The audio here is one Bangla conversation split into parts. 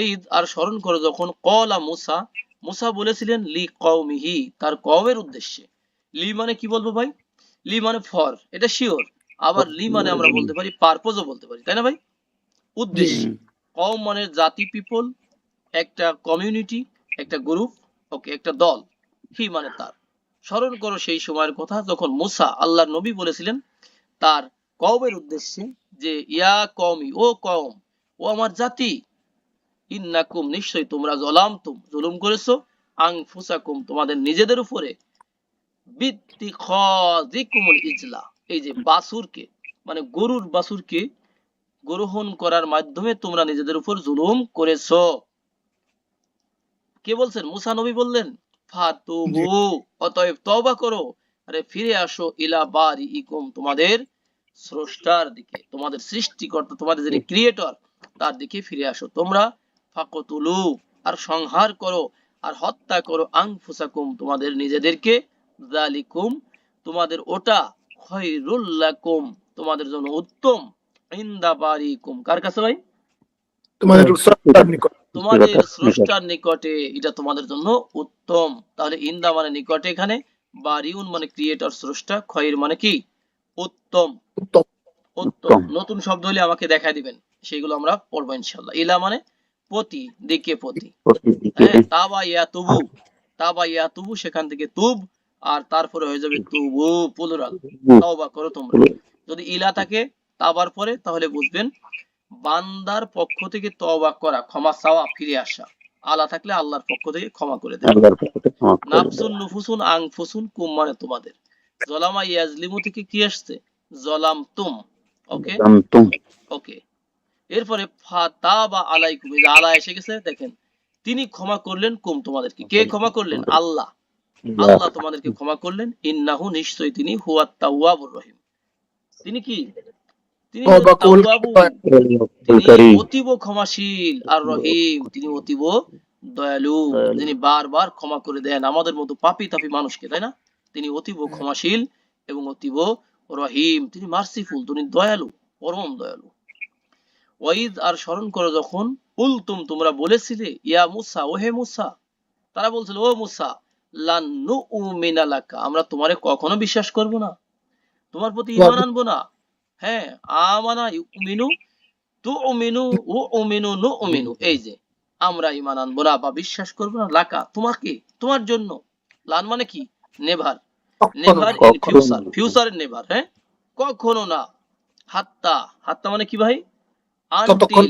ঈদ আর স্মরণ করো যখন কলা মুসা মুসা বলেছিলেন লি কওমিহি তার কওমের উদ্দেশ্যে। লি মানে কি বলব ভাই? লি মানে ফর এটা শিওর। আবার লি মানে আমরা বলতে পারি পারপোজও বলতে পারি তাই না ভাই? উদ্দেশ্য। কম মানে জাতি পিপল একটা কমিউনিটি একটা গ্রুপ ওকে একটা দল হি মানে তার। স্মরণ করো সেই সময়ের কথা যখন মুসা আল্লাহর নবী বলেছিলেন তার কওমের উদ্দেশ্যে যে ইয়া কওমি ও কওম ও আমার জাতি ইন্নাকুম, নিশ্চয়ই তোমরা জলামতুম, জুলুম করেছ। আং ফুসাকুম তোমাদের নিজেদের উপরে। ইজলা, এই যে বাসুরকে মানে গরুর বাসুরকে গ্রহণ করার মাধ্যমে তোমরা নিজেদের উপর জুলুম করেছ। কে বলছেন? মুসা নবী বললেন ফাতুবু অতএব তওবা করো। আরে ফিরে আসো ইলা বারি ইকুম তোমাদের স্রষ্টার দিকে, তোমাদের সৃষ্টিকর্তা, তোমাদের যিনি ক্রিয়েটর তার দিকে ফিরে আসো। তোমরা ফাকতুলু আর সংহার করো আর হত্যা করো আংফুসাকুম তোমাদের নিজেদেরকে। জালিকুম তোমাদের ওটা খৈরুল লাকুম তোমাদের জন্য উত্তম ইন্দা বারিকুম। কার কাছে ভাই? তোমাদের স্রষ্টার নিকট। তোমাদের। স্রষ্টার নিকটে এটা তোমাদের জন্য উত্তম। তাহলে ইন্দা মানে নিকটে এখানে বারিউন মানে ক্রিয়েটর স্রষ্টা খয়ের মানে কি? উত্তম। উত্তম। উত্তম। উত্তম। নতুন শব্দ হলে আমাকে দেখা দিবেন। সেগুলো আমরা পড়ব ইনশাল্লাহ ইলা মানে পতি দিকে পতি হ্যাঁ তাবা ইয়া তুবু তাবা ইয়া তুবু সেখান থেকে তুব আর তারপরে হয়ে যাবে তুবু পুলুরাল। তওবা করো তোমরা। যদি ইলা থাকে তাবার পরে তাহলে বুঝবেন বান্দার পক্ষ থেকে তওবা করা ক্ষমা চাওয়া ফিরে আসা। আলা থাকলে আল্লাহর পক্ষ থেকে ক্ষমা করে দেয় আল্লাহর পক্ষ থেকে ক্ষমা করে নাফসুন। নুফুসুন আংফুসুন কুম মানে তোমাদের। জলামা ইয়াজলিমু থেকে কি আসছে? জলাম তুম ওকে ওকে। এরপরে ফাতাবা আলাইকুম এই যে আলা এসে গেছে দেখেন তিনি ক্ষমা করলেন কুম তোমাদেরকে। কে ক্ষমা করলেন? আল্লাহ। আল্লাহ। তোমাদেরকে ক্ষমা করলেন। ইন্নাহু নিশ্চয়ই তিনি হুয়া তাওয়াবুর রহিম। তিনি কি? তিনি অতীব ক্ষমাশীল আর রহিম। তিনি অতীব দয়ালু। দয়ালু। যিনি বারবার ক্ষমা করে দেন আমাদের মতো পাপি তাপি মানুষকে তাই না? তিনি অতীব ক্ষমাশীল এবং অতীব রহিম। তিনি মার্সিফুল তিনি দয়ালু পরম দয়ালু। ওয়াইদ আর স্মরণ করো যখন উলতুম তোমরা বলেছিলে ইয়া মুসা ও হে মুসা। তারা বলছিল ও মুসা লান্নু উমিনা লাকা আমরা তোমারে কখনো বিশ্বাস করব না। তোমার প্রতি ঈমান আনব না। হ্যাঁ আমানা ইউমিনু তু উমিনু ও উমিনু নু উমিনু এই যে আমরা ঈমান আনব না বা বিশ্বাস করব না। লাকা তোমাকে তোমার জন্য। লান মানে কি? Never. Never in future. ফিউচারের never হ্যাঁ? কখনো না। হাত্তা হাত্তা মানে কি ভাই? ততক্ষণ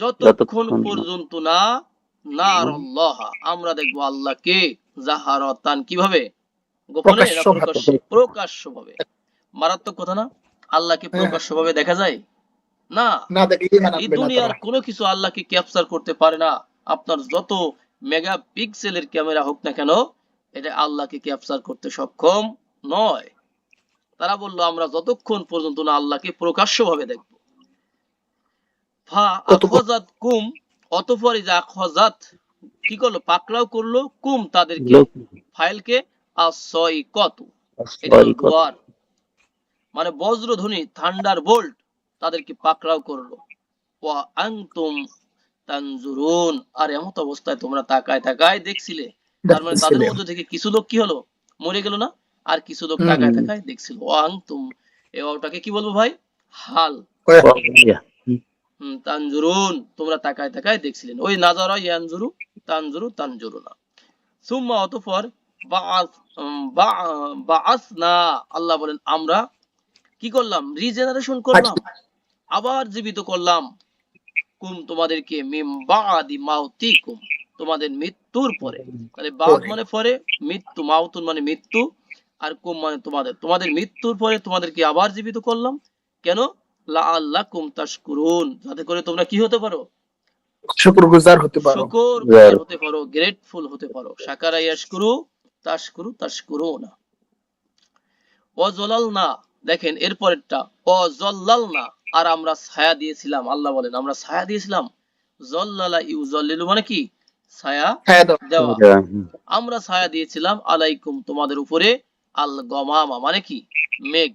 যতক্ষণ পর্যন্ত না আমরা দেখব আল্লাহকে জাহারতান কীভাবে? গোপনে প্রকাশ্যভাবে। প্রকাশ্য প্রকাশ্যভাবে। মারাত্মক কথা না? আল্লাহকে হ্যাঁ। প্রকাশ্যভাবে দেখা যায়? না। এই দুনিয়ার কোনো কিছু আল্লাহকে ক্যাপচার করতে পারে না। আপনার যত মেগা পিক্সেলের ক্যামেরা হোক না কেন এটা আল্লাহকে ক্যাপচার করতে সক্ষম নয়। তারা বলল আমরা যতক্ষণ পর্যন্ত না আল্লাহকে প্রকাশ্যভাবে দেখব। ফা আখজাত কুম অতঃপর যে আখজাত কি করল? পাকড়াও করল কুম তাদেরকে ফাইলকে আসয় কত মানে বজ্রধ্বনি থান্ডার বোল্ট তাদেরকে পাকড়াও করল। ওয়া আনতুম তানজুরুন। আর এমত অবস্থায় তোমরা তাকায় তাকায় দেখছিলে। তার মানে তাদের মধ্যে থেকে কিছু লোক কি হলো? মরে গেল না? আর কিছু লোক। তাকায় তাকায় দেখছিল। ওয়া আনতুম এ ওটাকে কি বলব ভাই? হাল। তানজুরুন তোমরা তাকায় তাকায় দেখছিলেন। ওই নাজারা ইয়ানজুরু তানজুরু তানজুরু না সুম্মা অতঃপর বাআসনা আল্লাহ বলেন আমরা কি করলাম? রিজেনারেশন করলাম। আবার জীবিত করলাম। কুম তোমাদেরকে মিম বাদি মাউতিকুম তোমাদের মৃত্যুর পরে। তাহলে বাদ। মানে পরে মৃত্যু মাউতুন মানে মৃত্যু আর কুম মানে তোমাদের। তোমাদের মৃত্যুর পরে তোমাদেরকে আবার জীবিত করলাম। কেন? আল্লাহ কুম তাশকুরুন যাতে করে তোমরা কি হতে পারো? শুকরগুজার হতে পারো। শুকর Yeah. গুজার হতে পারো গ্রেটফুল হতে পারো। সাকারা ইয়াশকুরু তাশকুরু তাশকুরু না দেখেন এরপরেরটা অজল্লাল না আর আমরা ছায়া দিয়েছিলাম আল্লাহ বলেন আমরা ছায়া দিয়েছিলাম। জল্লালা ইউজল্লিলু মানে কি? ছায়া দেওয়া। আমরা ছায়া দিয়েছিলাম আলাইকুম তোমাদের উপরে আল গমামা মানে কি? মেঘ।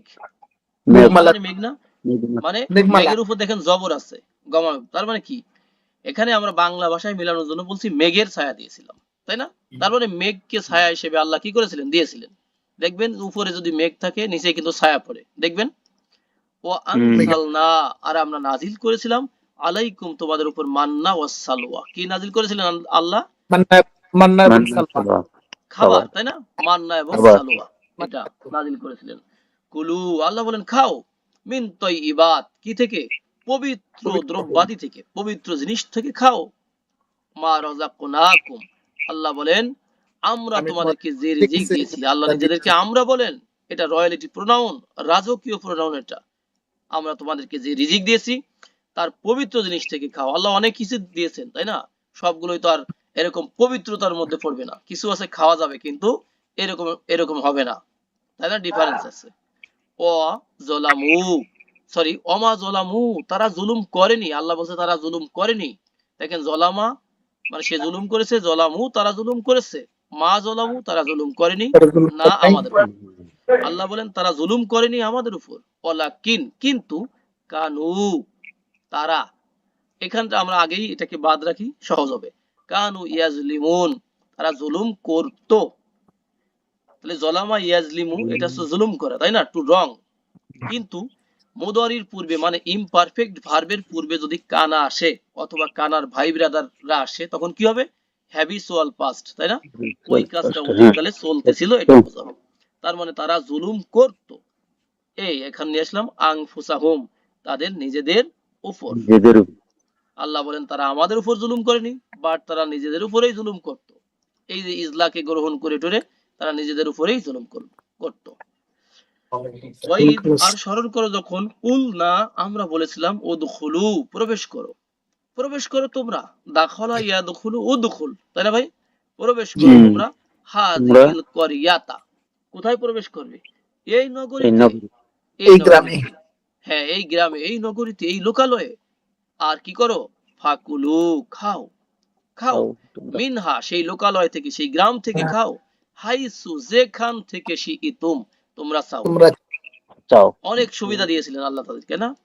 মেঘ- মানে মেঘ না? মানে মানে। মেঘের উপর দেখেন জবর আছে তার মানে কি? এখানে আমরা বাংলা ভাষায় মেলানোর জন্য বলছি মেঘের ছায়া দিয়েছিলাম তাই না? তারপরে মেঘকে ছায়া হিসেবে আল্লাহ কি করেছিলেন? দিয়েছিলেন। দেখবেন উপরে যদি মেঘ থাকে নিচে কিন্তু ছায়া পড়ে। দেখবেন? ও আর আমরা নাজিল করেছিলাম আলাইকুম তোমাদের উপর মান্না ওয়াস সালওয়া। কি নাজিল করেছিলেন আল্লাহ? মান্না মান্না এবং মান- সালমা। সালওয়া। খাবার তাই না? মান্না এবং। সালওয়া এটা নাজিল করেছিলেন। কুলু আল্লাহ বলেন খাও। মিন তৈবাত কি থেকে? পবিত্র। দ্রব্যাদি থেকে পবিত্র জিনিস থেকে খাও। মা রাযাকনাকুম। আল্লাহ বলেন আমরা আমি তোমাদেরকে যে রিজিক দিয়েছি আল্লাহ নিজেদেরকে আমরা বলেন এটা রয়্যালিটি প্রোনাউন রাজকীয় প্রোনাউন এটা। আমরা তোমাদেরকে যে রিজিক দিয়েছি তার পবিত্র জিনিস থেকে খাও। আল্লাহ অনেক কিছু দিয়েছেন তাই না? সবগুলোই তো আর এরকম পবিত্রতার মধ্যে পড়বে না। কিছু আছে খাওয়া যাবে কিন্তু এরকম এরকম হবে না। তাই না? ডিফারেন্স আছে। জলামু সরি অমা জলামু তারা জুলুম করেনি। আল্লাহ বলছে তারা জুলুম করেনি। দেখেন জলামা মানে সে জুলুম করেছে জলামু তারা জুলুম করেছে। মা জলামু তারা জুলুম করেনি। না আমাদের আল্লাহ বলেন তারা জুলুম করেনি আমাদের উপর। ওলা কিন কিন্তু কানু তারা। এখানটা আমরা আগেই এটাকে বাদ রাখি সহজ হবে। কানু ইয়াজলিমুন তারা জুলুম করতো। তাহলে জলামা ইয়াজলিমু এটা হচ্ছে জুলুম করা তাই না? Too wrong. কিন্তু মুদারির পূর্বে মানে ইমপারফেক্ট ভার্বের পূর্বে যদি কানা আসে অথবা কানার ভাই ব্রাদাররা আসে তখন কি হবে? হ্যাবিচুয়াল পাস্ট তাই না? ওই কাজটা হ্যাঁ। অতীতকালে চলতেছিল এটা বোঝাবে তার মানে তারা জুলুম করত। এই এখানে নিয়ে আসলাম আংফুসাহুম তাদের নিজেদের উপর। নিজেদের উপর। আল্লাহ বলেন তারা আমাদের উপর জুলুম করেনি বাট তারা নিজেদের উপরেই জুলুম করত। এই যে ইজলাকে গ্রহণ করে টরে তারা নিজেদের উপরেই জুলুম করত। আর স্মরণ করো যখন কুল না আমরা বলেছিলাম ও দুখুলু প্রবেশ করো। প্রবেশ করো তোমরা। দাখলা ইয়া দুখুলু ও দুখুল তাই না ভাই? প্রবেশ করো তোমরা। হাজিল করিয়াতা। কোথায় প্রবেশ করবে? এই নগরী। এই গ্রামে। হ্যাঁ এই গ্রামে এই নগরীতে এই লোকালয়ে। আর কি করো? ফাকুলু খাও। খাও। মিনহা সেই লোকালয় থেকে সেই গ্রাম থেকে হ্যাঁ। খাও। হাইসু যেখান থেকে সি ইতুম তোমরা চাও। তোমরা চাও। অনেক সুবিধা দিয়েছিলেন আল্লাহ তাদেরকে না?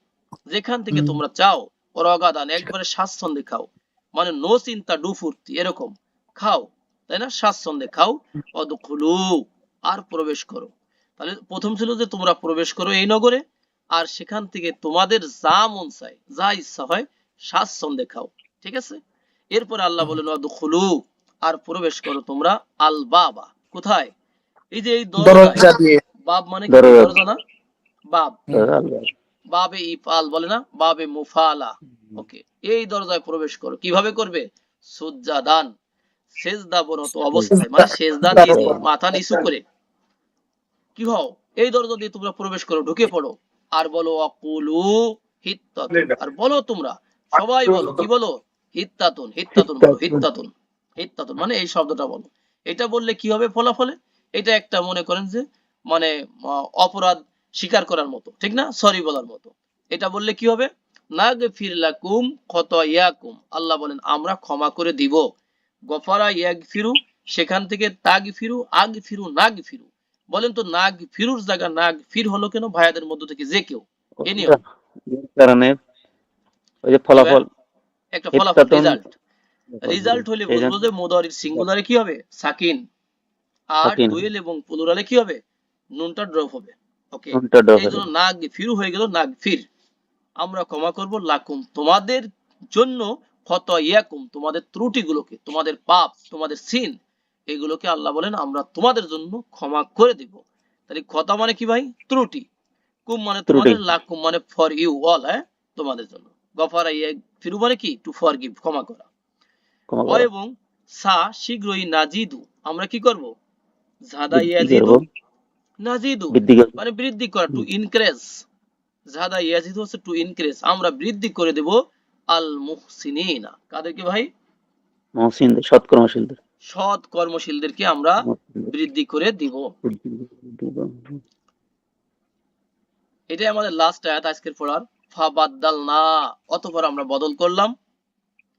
যেখান থেকে। তোমরা চাও অগাদান একবারে স্বাচ্ছন্দ্যে খাও। মানে নো চিন্তা ডু ফুর্তি এরকম। খাও তাই না? স্বাচ্ছন্দ্যে খাও। অদখুলু আর প্রবেশ করো। তাহলে প্রথম ছিল যে তোমরা প্রবেশ করো এই নগরে আর সেখান থেকে তোমাদের যা মন চায় যা ইচ্ছা হয় স্বাচ্ছন্দ্যে খাও। ঠিক আছে? এরপর আল্লাহ বলেন অদখুলু আর প্রবেশ করো তোমরা আল বাবা কোথায়? এই যে এই দরজা দিয়ে। বাব মানে কি? দরজা। না? বাব বাবে ইফাল বলে না? বাবে মুফালা। ওকে এই দরজায় প্রবেশ করো। কীভাবে করবে? সুজ্জাদান। অবস্থায় মানে সেজদা দিয়ে দিয়ে। মাথা নিচু করে। কি হও? এই দরজা দিয়ে তোমরা প্রবেশ করো ঢুকে পড়ো। আর বলো অকুলু হিত্তাতুন। আর বলো তোমরা সবাই বলো কি বলো? হিত্তাতুন হিত্তাতুন বলো হিত্তাতুন। হিত্তাতুন মানে এই শব্দটা বলো। এটা বললে কি হবে ফলাফলে? এটা একটা মনে করেন যে মানে অপরাধ স্বীকার করার মতো ঠিক না? সরি বলার মতো। এটা বললে কি হবে? আল্লাহ বলেন আমরা ক্ষমা করে দিব। গফারা ইয়াগফিরু সেখান থেকে তাগ ফিরু আগ ফিরু নাগ ফিরু বলেন তো নাগ ফিরুর জায়গা নাগ ফির হলো কেন? ভাইয়াদের মধ্য থেকে যে কেউ। এ। এর কারণে ওই যে ফলাফল একটা ফলাফল রেজাল্ট রেজাল্ট হলে বলব যে মোদারির সিঙ্গুলারে কি হবে? সাকিন। আর। ডুয়েল এবং প্লুরালে কি হবে? নুনটা ড্রপ হবে। ওকে নুনটা drop এই জন্য নাগ ফিরু হয়ে গেল নাগ ফির। আমরা ক্ষমা করব লাকুম। তোমাদের জন্য ক্ষত ইয়াকুম তোমাদের ত্রুটিগুলোকে তোমাদের পাপ তোমাদের সিন এগুলোকে আল্লাহ বলেন আমরা তোমাদের জন্য ক্ষমা করে দিব। তাহলে ক্ষতা মানে কি ভাই? ত্রুটি। কুম মানে তোমাদের লাকুম মানে ফর ইউ অল হ্যাঁ? তোমাদের জন্য। গফারা ইয়া ফিরু মানে কি? টু ফর গিভ ক্ষমা করা। অ এবং সা শীঘ্রই নাজিদু। আমরা কি করব? জাদা ইয়াজিদু। নাজিদু। মানে বৃদ্ধি করা টু ইনক্রেজ জাদা ইয়াজিদু হচ্ছে টু ইনক্রেজ আমরা বৃদ্ধি করে দেব আল মুহসিনিনা কাদেরকে ভাই? মহসিনদের সৎকর্মশীলদের। সৎ কর্মশীলদেরকে আমরা বৃদ্ধি করে দিব। এটাই আমাদের লাস্ট আয়াত আজকের পড়ার। ফা বাদ্দাল না অতঃপর আমরা বদল করলাম।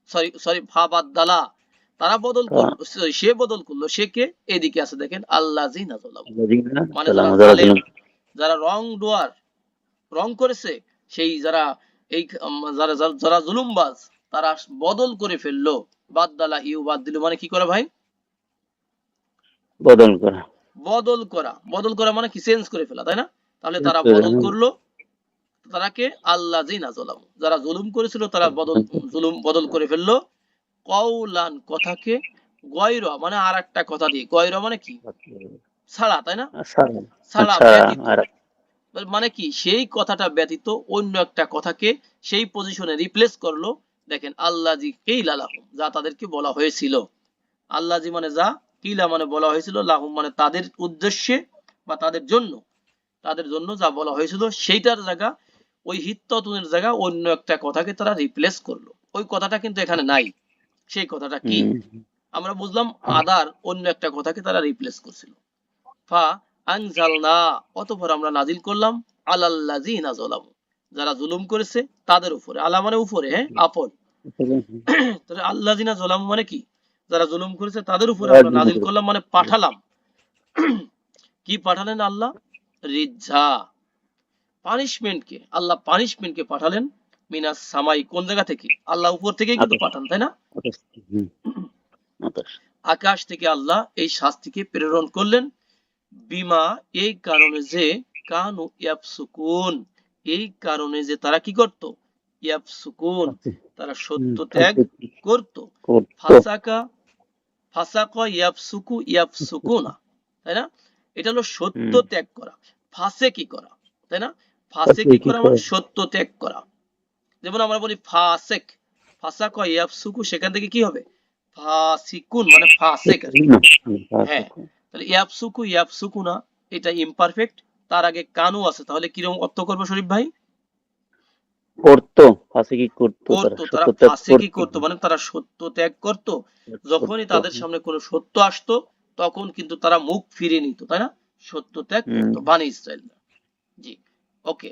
সরি সরি ফা বাদ্দালা তারা বদল করল সে বদল করল সে কে? এদিকে আছে দেখেন আল্লাহ মানে যারা রং ডুয়ার রং করেছে সেই যারা এই যারা যারা- জুলুমবাজ তারা বদল করে ফেলল। বাদদালা ইউ বাদ দিল মানে কি করে ভাই? বদল করা। বদল করা। বদল করা মানে কি? চেঞ্জ করে ফেলা তাই না? তাহলে তারা বদল হুম। তারাকে আল্লাহ জলাম যারা জুলুম করেছিল তারা বদল জুলুম বদল করে ফেলল। কৌলান কথাকে গয়রা মানে আর একটা কথা দিয়ে গয়রা মানে কি? ছাড়া তাই না? ছাড়া আচ্ছা মানে কি? সেই কথাটা ব্যতীত অন্য একটা কথাকে সেই পজিশনে রিপ্লেস করল। দেখেন আল্লাজি কেইলা লাহুম যা তাদেরকে বলা হয়েছিল। আল্লাজি মানে যা কিলা মানে বলা হয়েছিল লাহুম মানে তাদের উদ্দেশ্যে বা তাদের জন্য। তাদের জন্য যা বলা হয়েছিল সেইটার জায়গা ওই হিত্ততুনের জায়গা অন্য একটা কথাকে তারা রিপ্লেস করল। ওই কথাটা কিন্তু এখানে নাই। সেই কথাটা কি? আমরা বুঝলাম আদার অন্য একটা কথাকে তারা রিপ্লেস করছিল। ফা আনজালনা অতঃপর আমরা নাজিল করলাম আলাল্লাযিনা যালামু। যারা জুলুম করেছে তাদের উপরে। আলা মানে উপরে হ্যাঁ? আপন। তাহলে আল্লাযিনা যালামু মানে কি? যারা জুলুম করেছে তাদের উপরে আমরা নাজিল করলাম মানে পাঠালাম। কি পাঠালেন আল্লাহ? রিজ্জা। পানিশমেন্ট কে আল্লাহ পানিশমেন্ট কে পাঠালেন মিনাস সামাই কোন জায়গা থেকে? আল্লাহ উপর থেকেই কিন্তু পাঠান তাই না? আকাশ। থেকে আল্লাহ এই শাস্তিকে প্রেরণ করলেন। বিমা এই কারণে যে কানু ইয়াফসুকুন এই কারণে যে তারা কি করত? ইয়াফসুকুন তারা সত্য ত্যাগ করত। ফাসাকা ফাসাকা ইয়াফসুকু ইয়াফসুকুনা তাই না? এটা হলো সত্য ত্যাগ করা। ফাসে কি করা তাই না? ফাসে কি করা? মানে সত্য ত্যাগ করা। যেমন আমরা বলি ফাসেক ফাসাকা ইয়াফসুকু সেখান থেকে কি হবে? ফাসিকুন মানে ফাসেক আর কি। না, হুম, হ্যাঁ। তাহলে ইয়াবসুকু ইয়াবসুকু না এটা ইমপারফেক্ট তার আগে কানু আছে। তাহলে কীরকম অর্থ করবে শরীফ ভাই? করতো ফাঁসি কি করতো করতো তারা ফাঁসে করতো। মানে তারা সত্য ত্যাগ করতো। যখনই তাদের সামনে কোনো সত্য আসতো তখন কিন্তু তারা মুখ ফিরিয়ে নিত তাই না? সত্য ত্যাগ করতো। বানি ইসরায়েল জি। ওকে